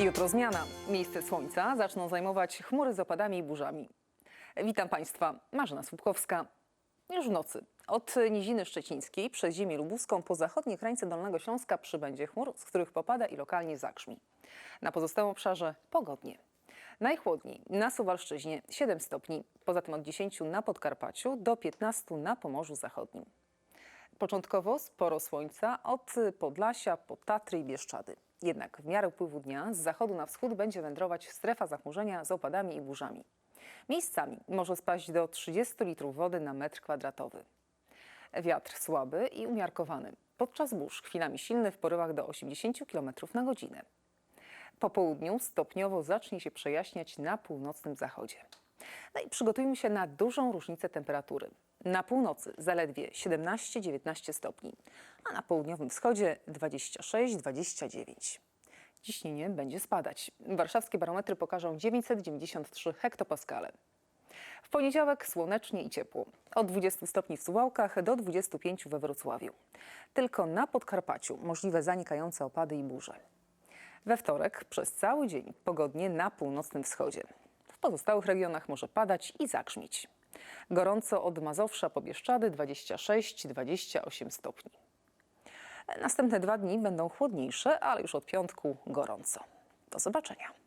Jutro zmiana. Miejsce słońca zaczną zajmować chmury z opadami i burzami. Witam Państwa, Marzena Słupkowska. Już w nocy. Od Niziny Szczecińskiej przez ziemię lubuską po zachodniej krańce Dolnego Śląska przybędzie chmur, z których popada i lokalnie zagrzmi. Na pozostałym obszarze pogodnie. Najchłodniej na Suwalszczyźnie 7 stopni, poza tym od 10 na Podkarpaciu do 15 na Pomorzu Zachodnim. Początkowo sporo słońca od Podlasia po Tatry i Bieszczady. Jednak w miarę upływu dnia z zachodu na wschód będzie wędrować strefa zachmurzenia z opadami i burzami. Miejscami może spaść do 30 litrów wody na metr kwadratowy. Wiatr słaby i umiarkowany. Podczas burz chwilami silny w porywach do 80 km na godzinę. Po południu stopniowo zacznie się przejaśniać na północnym zachodzie. No i przygotujmy się na dużą różnicę temperatury. Na północy zaledwie 17-19 stopni, a na południowym wschodzie 26-29. Ciśnienie będzie spadać. Warszawskie barometry pokażą 993 hektopaskale. W poniedziałek słonecznie i ciepło. Od 20 stopni w Suwałkach do 25 we Wrocławiu. Tylko na Podkarpaciu możliwe zanikające opady i burze. We wtorek przez cały dzień pogodnie na północnym wschodzie. Pozostałych regionach może padać i zagrzmieć. Gorąco od Mazowsza po Bieszczady 26-28 stopni. Następne dwa dni będą chłodniejsze, ale już od piątku gorąco. Do zobaczenia.